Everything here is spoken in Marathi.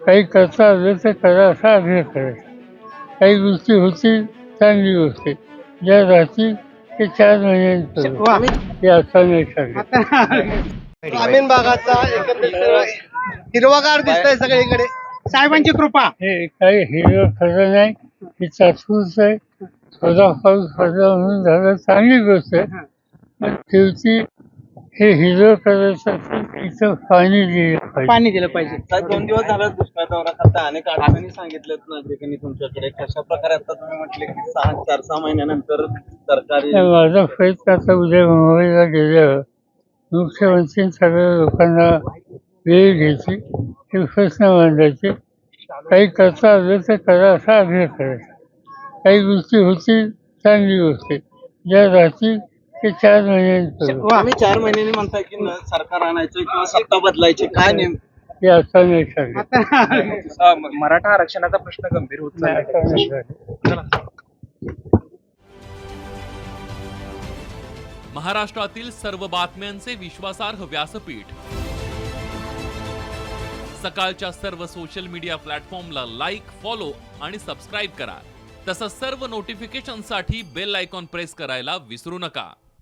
काही करता आलं तर करा असा आग्रह करायचा काही गोष्टी होतील चांगली गोष्ट. ज्या राहतील ते चार महिन्यांनी नाही ग्रामीण भागाचा हिरवागार दिसतंय सगळीकडे. साहेबांची कृपा. हे काही हिरवं खरं नाही. हे चाचूच आहे. थोडा पाऊस पडला म्हणून झालं चांगली गोष्ट आहे. पण शेवटी हे हिरवं करायचं असेल इथं पाणी दिलं पाहिजे. पाणी दिलं पाहिजे. साहेब दोन दिवस झाला दुष्काळ दौरा करता अनेक अडचणी सांगितल्यात नागरिकांनी तुमच्याकडे. कशा प्रकारे आता तुम्ही म्हटले की सहा चार सहा महिन्यानंतर सरकारी माझा प्रयत्न आता उद्या मुंबईला गेल्यावर मुख्यमंत्री सगळ्या लोकांना वेळ घ्यायची हे प्रश्न मांडायचे. काही करता आलं तर करा असा आग्रह करायचा. काही गोष्टी होतील चांगली गोष्ट. ज्या राहतील ते चार महिन्यांनी. तुम्ही चार महिन्यांनी म्हणताय की न- सरकार आणायचं किंवा सत्ता बदलायची काय नेम हे असं नाही सांगत. मराठा आरक्षणाचा प्रश्न गंभीर होत नाही, चाललाय असं नाही सांगत. महाराष्ट्रातील सर्व बातम्यांचे विश्वासार्ह व्यासपीठ. सकाळच्या सर्व सोशल मीडिया प्लॅटफॉर्मला लाईक फॉलो आणि सबस्क्राईब करा. तसंच सर्व नोटिफिकेशनसाठी बेल आयकॉन प्रेस करायला विसरू नका.